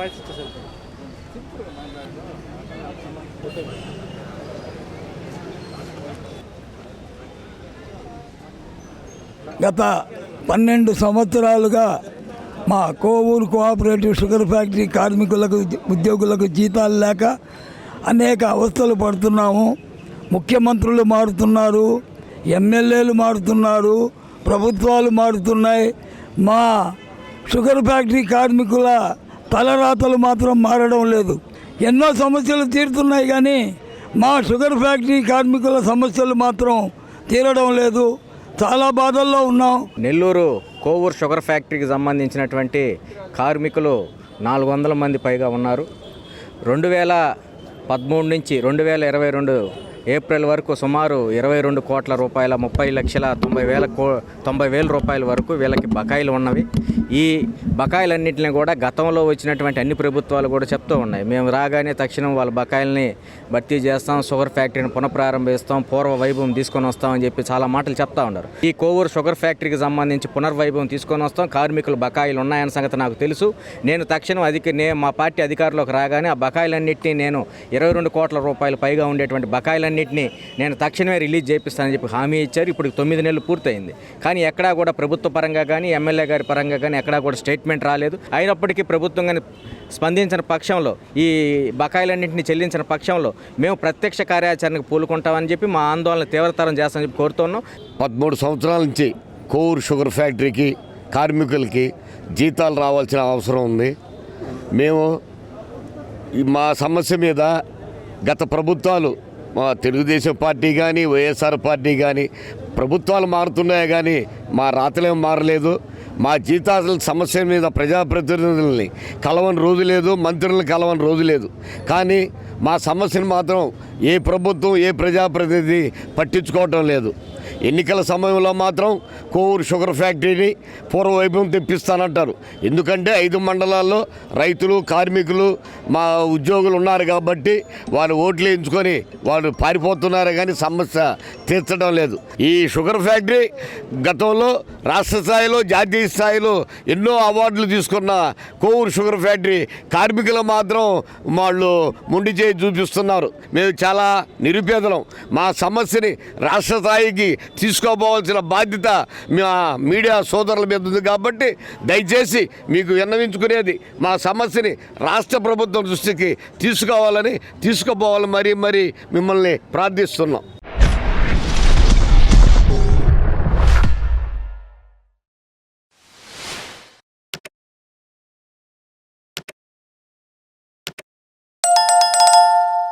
Voice ఇచ్చేసారు గత పన్నెండు సంవత్సరాలుగా మా కోవూరు కోఆపరేటివ్ షుగర్ ఫ్యాక్టరీ కార్మికులకు ఉద్యోగులకు జీతాలు లేక అనేక అవస్థలు పడుతున్నాము. ముఖ్యమంత్రులు మారుతున్నారు ఎమ్మెల్యేలు మారుతున్నారు ప్రభుత్వాలు మారుతున్నాయి. మా షుగర్ ఫ్యాక్టరీ కార్మికుల తలరాతలు మాత్రం మారడం లేదు. ఎన్నో సమస్యలు తీరుతున్నాయి కానీ మా షుగర్ ఫ్యాక్టరీ కార్మికుల సమస్యలు మాత్రం తీరడం లేదు. చాలా బాధల్లో ఉన్నాం. నెల్లూరు కోవూరు షుగర్ ఫ్యాక్టరీకి సంబంధించినటువంటి కార్మికులు నాలుగు వందల మంది పైగా ఉన్నారు. రెండు వేల పదమూడు నుంచి రెండు వేల ఇరవై రెండు ఏప్రిల్ వరకు సుమారు ఇరవై రెండు కోట్ల రూపాయల ముప్పై లక్షల తొంభై వేల కో తొంభై వేల రూపాయల వరకు వీళ్ళకి బకాయిలు ఉన్నవి. ఈ బకాయిలన్నింటినీ కూడా గతంలో వచ్చినటువంటి అన్ని ప్రభుత్వాలు కూడా చెప్తూ ఉన్నాయి. మేము రాగానే తక్షణం వాళ్ళ బకాయిల్ని భర్తీ చేస్తాం షుగర్ ఫ్యాక్టరీని పునఃప్రారంభిస్తాం పూర్వ వైభవం తీసుకొని వస్తామని చెప్పి చాలా మాటలు చెప్తా ఉన్నారు. ఈ కోవూరు షుగర్ ఫ్యాక్టరీకి సంబంధించి పునర్వైభవం తీసుకొని వస్తాం కార్మికులు బకాయిలు ఉన్నాయన్న సంగతి నాకు తెలుసు. నేను తక్షణం అధిక నే మా పార్టీ అధికారంలోకి రాగానే ఆ బకాయిలన్నింటినీ నేను ఇరవై రెండు కోట్ల రూపాయలు పైగా ఉండేటువంటి బకాయిలన్నింటినీ నేను తక్షణమే రిలీజ్ చేపిస్తానని చెప్పి హామీ ఇచ్చారు. ఇప్పుడు తొమ్మిది నెలలు పూర్తయింది. కానీ ఎక్కడా కూడా ప్రభుత్వ పరంగా కానీ ఎమ్మెల్యే గారి పరంగా కానీ ఎక్కడా కూడా స్టేట్మెంట్ రాలేదు. అయినప్పటికీ ప్రభుత్వం కానీ స్పందించిన పక్షంలో ఈ బకాయిలన్నింటినీ చెల్లించిన పక్షంలో మేము ప్రత్యక్ష కార్యాచరణకు పూలుకుంటామని చెప్పి మా ఆందోళన తీవ్రతరం చేస్తామని చెప్పి కోరుతున్నాం. పదమూడు సంవత్సరాల నుంచి కోవూరు షుగర్ ఫ్యాక్టరీకి కార్మికులకి జీతాలు రావాల్సిన అవసరం ఉంది. మేము ఈ మా సమస్య మీద గత ప్రభుత్వాలు మా తెలుగుదేశం పార్టీ కానీ వైఎస్ఆర్ పార్టీ కానీ ప్రభుత్వాలు మారుతున్నాయి కానీ మా రాతలేం మారలేదు. మా జీతాల సమస్య మీద ప్రజాప్రతినిధుల్ని కలవని రోజు లేదు మంత్రులను కలవని రోజు లేదు. కానీ మా సమస్యను మాత్రం ఏ ప్రభుత్వం ఏ ప్రజాప్రతినిధి పట్టించుకోవటం లేదు. ఎన్నికల సమయంలో మాత్రం కోవూరు షుగర్ ఫ్యాక్టరీని పూర్వవైభవం తెప్పిస్తానంటారు. ఎందుకంటే ఐదు మండలాల్లో రైతులు కార్మికులు మా ఉద్యోగులు ఉన్నారు కాబట్టి వారు ఓట్లు ఎంచుకొని వాళ్ళు పారిపోతున్నారు కానీ సమస్య తీర్చడం లేదు. ఈ షుగర్ ఫ్యాక్టరీ గతంలో రాష్ట్ర స్థాయిలో జాతీయ స్థాయిలో ఎన్నో అవార్డులు తీసుకున్న కోవూరు షుగర్ ఫ్యాక్టరీ కార్మికులు మాత్రం వాళ్ళు ముండి చేయి చూపిస్తున్నారు. మేము చాలా నిరుపేదలం. మా సమస్యని రాష్ట్ర స్థాయికి తీసుకోపోవాల్సిన బాధ్యత మా మీడియా సోదరుల మీద ఉంది కాబట్టి దయచేసి మీకు విన్నవించుకునేది మా సమస్యని రాష్ట్ర ప్రభుత్వం దృష్టికి తీసుకోవాలని తీసుకుపోవాలని మరీ మరీ మిమ్మల్ని ప్రార్థిస్తున్నాం.